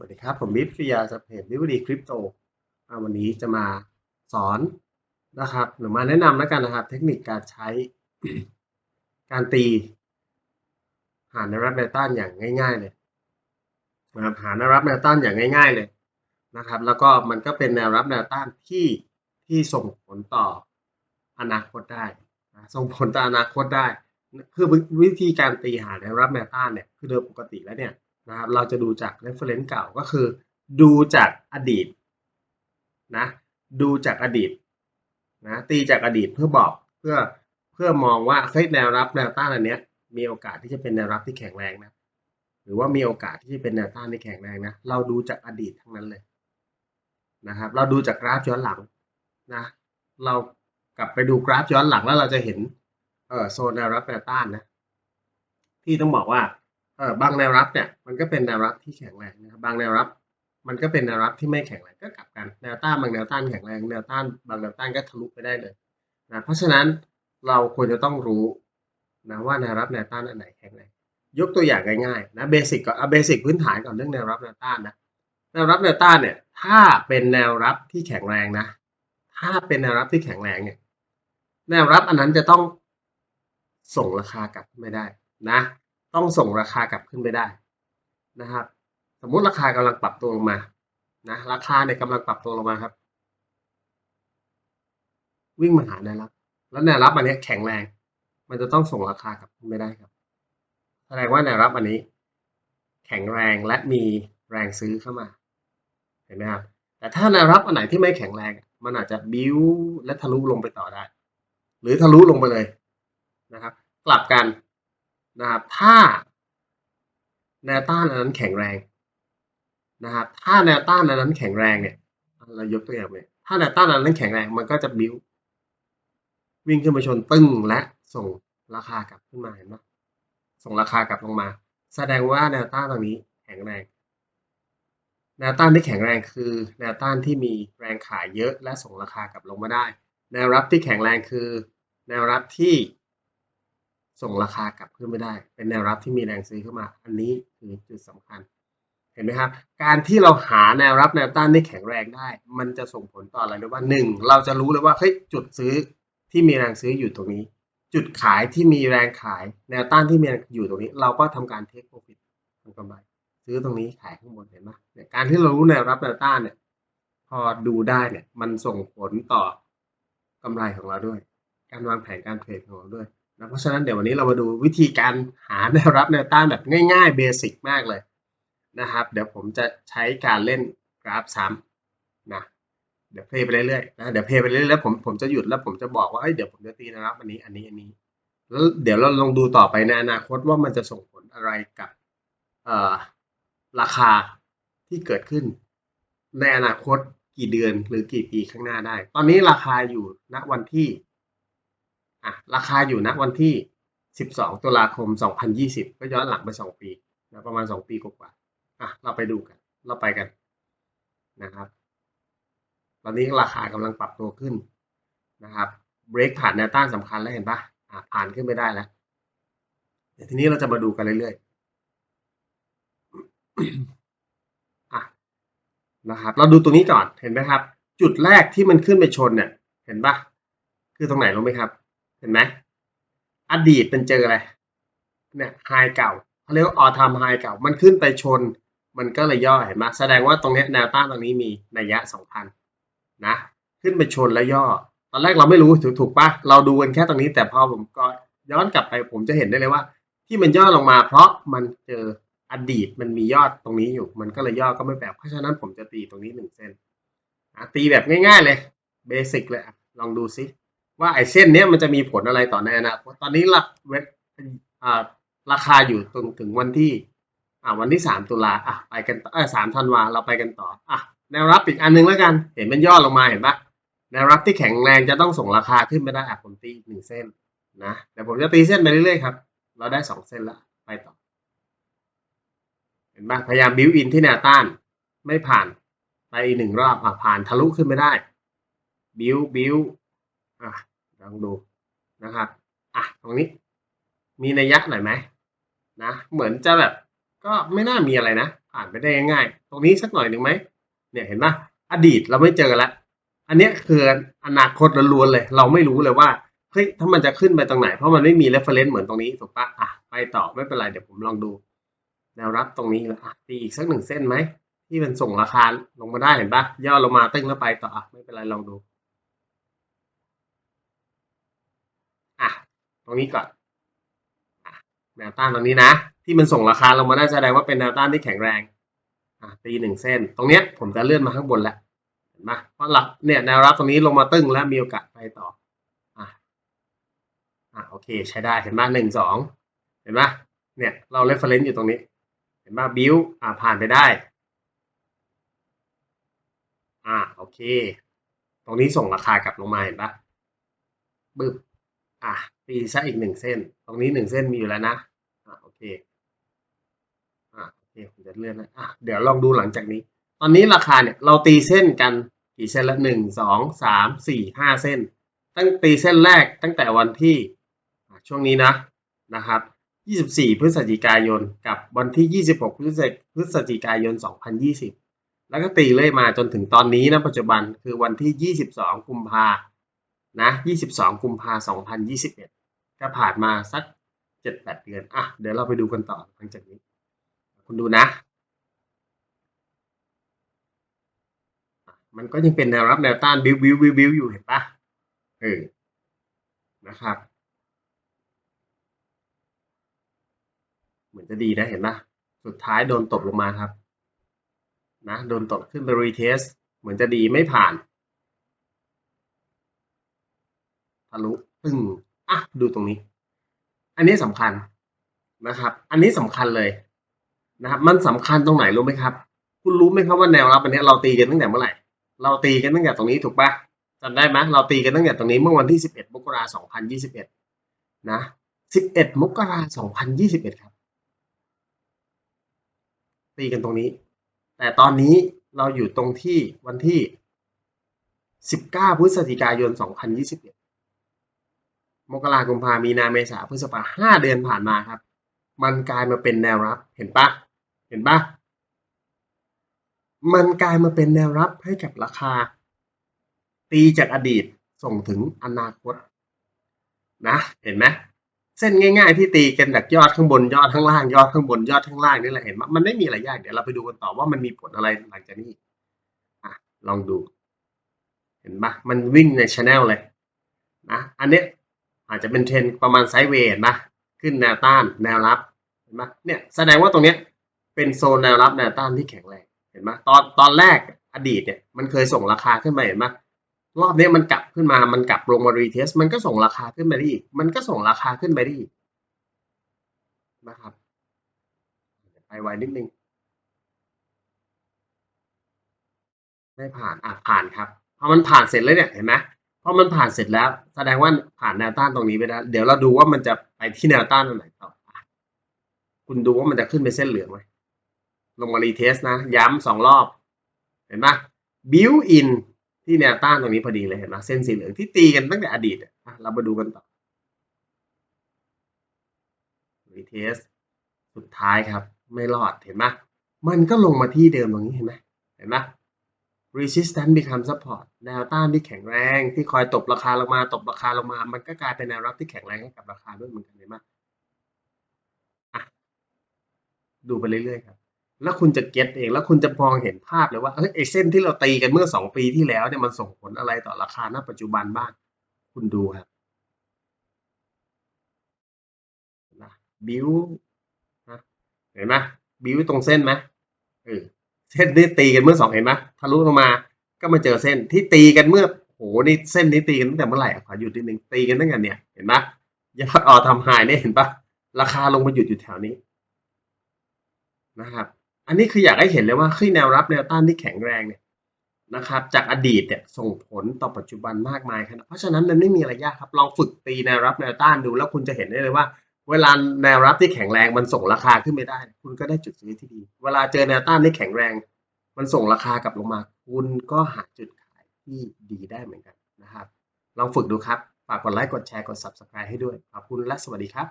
วัสดีครับ ผมบิ๊กฟิยาจากเพจวิวดีคริปโตวันนี้จะมาสอนนะครับ หรือมาแนะนำแล้วกันนะครับ เทคนิคการใช้การตี หาแนวรับแนวต้านอย่างง่าย ๆ เลยนะครับหาแนวรับแนวต้านอย่างง่าย ๆเลยนะครับ แล้วก็มันก็เป็นแนวรับแนวต้านที่ที่ส่งผลต่ออนาคตได้นะส่งผลต่ออนาคตได้ คือวิธีการตีหาแนวรับแนวต้านเนี่ยคือโดยปกติแล้วเนี่ย นะครับเราจะดูจาก reference เก่าก็คือ ดูจากอดีตนะดูจากอดีตนะตีจากอดีตเพื่อบอกเพื่อเพื่อมองว่าเฮ้ยแนวรับแนวต้านอันเนี้ยมีโอกาสที่จะเป็นแนวรับที่แข็งแรงนะหรือว่ามีโอกาสที่จะเป็นแนวต้านที่แข็งแรงนะเราดูจากอดีตทั้งนั้นเลยนะครับเราดูจากกราฟย้อนหลังนะเรากลับไปดูกราฟย้อนหลังแล้วเราจะเห็นเออโซนแนวรับแนวต้านนะที่ต้องบอกว่า บางแนวรับเนี่ยมันก็เป็นแนวรับที่แข็งแรงนะครับบางแนวรับ มันก็เป็นแนวรับที่ไม่แข็งแรงก็กลับกันแนวต้านบางแนวต้านแข็งแรงแนวต้านบางแนวต้านก็ทะลุไปได้เลยนะเพราะฉะนั้นเราควรจะต้องรู้นะว่าแนวรับแนวต้านอันไหนแข็งแรงยกตัวอย่างง่ายๆนะเบสิกก่อนเอาเบสิกพื้นฐานก่อนเรื่องแนวรับแนวต้านนะแนวรับแนวต้านเนี่ยถ้าเป็นแนวรับที่แข็งแรงนะ ถ้าเป็นแนวรับที่แข็งแรงเนี่ยแนวรับอันนั้นจะต้องส่งราคากลับไม่ได้นะ ต้องส่งราคากลับขึ้นไปได้นะครับ สมมุติราคากำลังปรับตัวลงมานะราคาเนี่ยกำลังปรับตัวลงมาครับ วิ่งมาหาแนวรับ แล้วแนวรับอันนี้แข็งแรง มันจะต้องส่งราคากลับขึ้นไปได้ครับ แสดงว่าแนวรับอันนี้ แข็งแรงและมีแรงซื้อเข้ามา เห็นไหมครับแต่ถ้าแนวรับอันไหนที่ไม่แข็งแรง มันอาจจะบิ้วและทะลุลงไปต่อได้ หรือทะลุลงไปเลยนะครับ กลับกัน นะครับถ้าแนวต้านนั้นแข็งแรงนะครับถ้าแนวต้านนั้นแข็งแรงเนี่ยเรายกตัวอย่างเลยถ้าแนวต้านนนั้นแข็งแรงมันก็จะบิ้ววิ่งขึ้นมาชนตึ้งและส่งราคากลับขึ้นมาเห็นไหมส่งราคากลับลงมา แสดงว่าแนวต้านตรงนี้แข็งแรง แนวต้านที่แข็งแรงคือ แนวต้านที่มีแรงขายเยอะและส่งราคากลับลงมาได้ แนวรับที่แข็งแรงคือ แนวรับที่ ส่งราคากลับขึ้นไม่ได้ เป็นแนวรับที่มีแรงซื้อเข้ามา อันนี้คือจุดสำคัญ เห็นไหมครับ การที่เราหาแนวรับแนวต้านที่แข็งแรงได้ มันจะส่งผลต่ออะไรด้วยว่าหนึ่งเราจะรู้เลยว่าเฮ้ยจุดซื้อที่มีแรงซื้ออยู่ตรงนี้ จุดขายที่มีแรงขาย แนวต้านที่มีอยู่ตรงนี้ เราก็ทำการเทคโปรฟิตทำกำไรซื้อตรงนี้ขายข้างบนเห็นไหมเนี่ยการที่เรารู้แนวรับแนวต้านเนี่ย พอดูได้เนี่ย มันส่งผลต่อกำไรของเราด้วย การวางแผนการเทรดของเราด้วย นะเพราะฉะนั้นเดี๋ยววันนี้เรามาดูวิธีการหาแนวรับแนวต้านแบบง่ายๆเบสิกมากเลยนะครับ เดี๋ยวผมจะใช้การเล่นกราฟซ้ำนะเดี๋ยวเพลย์ไปเรื่อยๆนะเดี๋ยวเพลย์ไปเรื่อยๆแล้วผมผมจะหยุดแล้วผมจะบอกว่าเอ้ยเดี๋ยวผมจะตีนะครับอันนี้อันนี้อันนี้แล้วเดี๋ยวเราลองดูต่อไปในอนาคตว่ามันจะส่งผลอะไรกับเอ่อราคาที่เกิดขึ้น ในอนาคตกี่เดือนหรือกี่ปีข้างหน้าได้ ตอนนี้ราคาอยู่ณวันที่ อะราคาอยู่ณวันที่ 12 ตุลาคม 2020 ก็ย้อนหลังไป 2 ปีนะประมาณ 2 ปีกว่าอะเราไปดูกัน เราไปกันนะครับ ตอนนี้ราคากำลังปรับตัวขึ้นนะครับเบรกผ่านแนวต้านสำคัญแล้วเห็นปะอะผ่านขึ้นไปได้แล้วเดี๋ยวทีนี้เราจะมาดูกันเรื่อยๆอะนะครับ เราดูตัวนี้ก่อนเห็นไหมครับ จุดแรกที่มันขึ้นไปชนเนี่ย เห็นปะคือตรงไหนรู้ไหมครับ เห็นไหมอดีตเป็นเจออะไรเนี่ยไฮเก่าเขาเรียกว่าออทามไฮเก่ามันขึ้นไปชน มันก็เลยย่อเห็นไหมแสดงว่าตรงนี้แนวต้านตรงนี้มีนัยยะสำคัญนะขึ้นไปชนแล้วย่อ ตอนแรกเราไม่รู้ถูกถูกปะเราดูกันแค่ตรงนี้ แต่พอผมก็ย้อนกลับไปผมจะเห็นได้เลยว่า ที่มันย่อลงมา เพราะมันเจออดีตมันมียอดตรงนี้อยู่ มันก็เลยย่อก็ไม่แปลกเพราะฉะนั้นผมจะตีตรงนี้หนึ่งเส้นตีแบบง่ายๆเลยเบสิกเลยลองดูซิ ว่าไอ้เส้นเนี้ยมันจะมีผลอะไรต่อในอนาคตตอนนี้ราเว็บอ่าราคาอยู่ตรงถึงวันที่อ่าวันที่สามตุลาอะไปกันเออสามธันวาเราไปกันต่ออะแนวรับอีกอันนึงแล้วกัน เห็นมันย่อลงมาเห็นปะแนวรับที่แข็งแรงจะต้องส่งราคาขึ้นไปได้อะผมตีหนึ่งเส้นนะเดี๋ยวผมจะตีเส้นไปเรื่อยๆครับ เราได้สองเส้นละไปต่อ เห็นปะพยายามบิวอินที่แนวต้านไม่ผ่านไปอีกหนึ่งรอบอะผ่านทะลุขึ้นไปได้บิวบิวอะ ลองดูนะครับอะตรงนี้ มีนัยยะหน่อยไหมนะเหมือนจะแบบก็ไม่น่ามีอะไรนะ ผ่านไปได้ง่ายๆตรงนี้สักหน่อยหนึ่งไหมเนี่ยเห็นปะอดีตเราไม่เจอล้วอันนี้คืออนาคตล้วนๆเลย เราไม่รู้เลยว่าเฮ้ยถ้ามันจะขึ้นไปตรงไหน เพราะมันไม่มี reference เหมือนตรงนี้ถูกปะอะไปต่อไม่เป็นไรเดี๋ยวผมลองดูแนวรับตรงนี้ล้วอะตีอีกสักหนึ่งเส้นไหมที่มันส่งราคาลงมาได้เห็นปะย่อลงมาตึ้งแล้วไปต่ออะไม่เป็นไรลองดู อะ ต รงนี้ก่อนแนวต้านตรงนี้นะ ที่มันส่งราคาลงมาได้แสดงว่าเป็นแนวต้านที่แข็งแรงตีหนึ่งเส้น ตรงเนี้ยผมจะเลื่อนมาข้างบนแล้วเห็นปะเพราะหลักเนี่ยแนวรับตรงนี้ลงมาตึ้งแล้วมีโอกาสไปต่ออะอะโอเคใช้ได้เห็นปะหนึ่งสองเห็นปะเนี่ยเราเรฟเฟรนซ์อยู่ตรงนี้ เห็นปะบิวอะผ่านไปได้อ่าโอเค ตรงนี้ส่งราคากลับลงมาเห็นปะบึ้บ อะตีซะอีกหนึ่งเส้น ตรงนี้หนึ่งเส้นมีอยู่แล้วนะอ่าโอเคอ่าโอเคผมจะเลื่อนนะอะเดี๋ยวลองดูหลังจากนี้ ตอนนี้ราคาเนี่ยเราตีเส้นกันกี่เส้นละหนึ่งสองสามสี่ห้าเส้น ตั้งตีเส้นแรกตั้งแต่วันที่ช่วงนี้นะนะครับ24 พฤศจิกายน กับวันที่ 26 พฤศพฤศจิกายน 2020 แล้วก็ตีเลยมาจนถึงตอนนี้นะปัจจุบันคือวันที่ 22 กุมภาน นะ22 กุมภาพันธ์2021 ก็ผ่านมาสัก 7-8 เดือน อะ เดี๋ยวเราไปดูกันต่อหลังจากนี้ คุณดูนะอะมันก็ยังเป็นแนวรับแนวต้านบิวบิวบิวบิวอยู่เห็นปะเออ นะครับ เหมือนจะดีนะเห็นปะสุดท้ายโดนตบลงมาครับ นะ โดนตบขึ้นไปรีเทส เหมือนจะดีไม่ผ่าน ทะลุตึงอะดูตรงนี้ อันนี้สำคัญนะครับ อันนี้สำคัญเลยนะครับมันสำคัญตรงไหนรู้ไหมครับ คุณรู้ไหมครับว่าแนวรับอันนี้เราตีกันตั้งแต่เมื่อไหร่ เราตีกันตั้งแต่ตรงนี้ถูกปะจำได้ไหมเราตีกันตั้งแต่ตรงนี้เมื่อวันที่ 11 มกราคม 2021 นะ 11 มกราคม 2021 ครับ ตีกันตรงนี้ แต่ตอนนี้เราอยู่ตรงที่วันที่ 19 พฤศจิกายน 2021 มกราคมกุมภามีนาเมษาพฤษภาห้าเดือนผ่านมาครับ มันกลายมาเป็นแนวรับ เห็นปะเห็นปะมันกลายมาเป็นแนวรับให้กับราคา ตีจากอดีตส่งถึงอนาคต นะ เห็นไหมเส้นง่ายๆที่ตีกันจากยอดข้างบนยอดข้างล่างยอดข้างบนยอดข้างล่างนี่แหละเห็นไหมมันไม่มีอะไรยากเดี๋ยวเราไปดูกันต่อว่ามันมีผลอะไรหลังจากนี้อะลองดู เห็นปะมันวิ่งในช anel เลยนะอันเนี้ย อาจจะเป็นเทรนประมาณไซด์เวย์นะขึ้นแนวต้านแนวรับเห็นปะเนี่ยแสดงว่าตรงเนี้ยเป็นโซนแนวรับแนวต้านที่แข็งแรงเห็นปะตอนตอนแรกอดีตเนี่ยมันเคยส่งราคาขึ้นมาเห็นปะรอบนี้มันกลับขึ้นมา มันกลับลงมารีเทส มันก็ส่งราคาขึ้นไปได้อีก มันก็ส่งราคาขึ้นไปได้อีกนะครับไปไวนิดนึง ไม่ผ่าน อะผ่านครับ พอมันผ่านเสร็จแล้วเนี่ย เห็นไหม พอมันผ่านเสร็จแล้ว แสดงว่าผ่านแนวต้านตรงนี้ไปแล้วเดี๋ยวเราดูว่ามันจะไปที่แนวต้านตรงไหนต่อคุณดูว่ามันจะขึ้นไปเส้นเหลืองไหมลงมารีเทสนะ ย้ำสองรอบ เห็นไหมบิวอินที่แนวต้านตรงนี้พอดีเลยเห็นไหมเส้นสีเหลืองที่ตีกันตั้งแต่อดีตอะเรามาดูกันต่อรีเทสสุดท้ายครับ ไม่รอดเห็นไหมมันก็ลงมาที่เดิมตรงนี้เห็นไหมเห็นไหม resistance become support แนวต้านที่แข็งแรงที่คอยตบราคาลงมาตบราคาลงมา มันก็กลายเป็นแนวรับที่แข็งแรงให้กับราคาด้วยเหมือนกันเห็นไหมอะดูไปเรื่อยๆครับ แล้วคุณจะเก็ตเอง แล้วคุณจะมองเห็นภาพเลยว่าเฮ้ยไอเส้นที่เราตีกันเมื่อสองปีที่แล้วเนี่ยมันส่งผลอะไรต่อราคาณปัจจุบันบ้าง คุณดูครับนะบิวนะเห็นไหมบิวตรงเส้นไหมเออ เส้นที่ตีกันเมื่อสองเห็นไหมทะลุลงมาก็มาเจอเส้นที่ตีกันเมื่อโหนี่เส้นนี้ตีกันตั้งแต่เมื่อไหร่ขอหยุดนิดนึงตีกันตั้งแต่เนี่ยเห็นไหมยอดออทำไฮเนี่ยเห็นปะราคาลงมาหยุดอยู่แถวนี้นะครับ อันนี้คืออยากให้เห็นเลยว่าขึ้นแนวรับแนวต้านที่แข็งแรงเนี่ยนะครับ จากอดีตเนี่ยส่งผลต่อปัจจุบันมากมายครับเพราะฉะนั้นมันไม่มีอะไรยากครับลองฝึกตีแนวรับแนวต้านดู แล้วคุณจะเห็นได้เลยว่า เวลาแนวรับที่แข็งแรงมันส่งราคาขึ้นไม่ได้ คุณก็ได้จุดซื้อที่ดี เวลาเจอแนวต้านที่แข็งแรง มันส่งราคากลับลงมา คุณก็หาจุดขายที่ดีได้เหมือนกันนะครับ ลองฝึกดูครับ ฝากกดไลค์ กดแชร์ กด subscribe ให้ด้วย ขอบคุณและสวัสดีครับ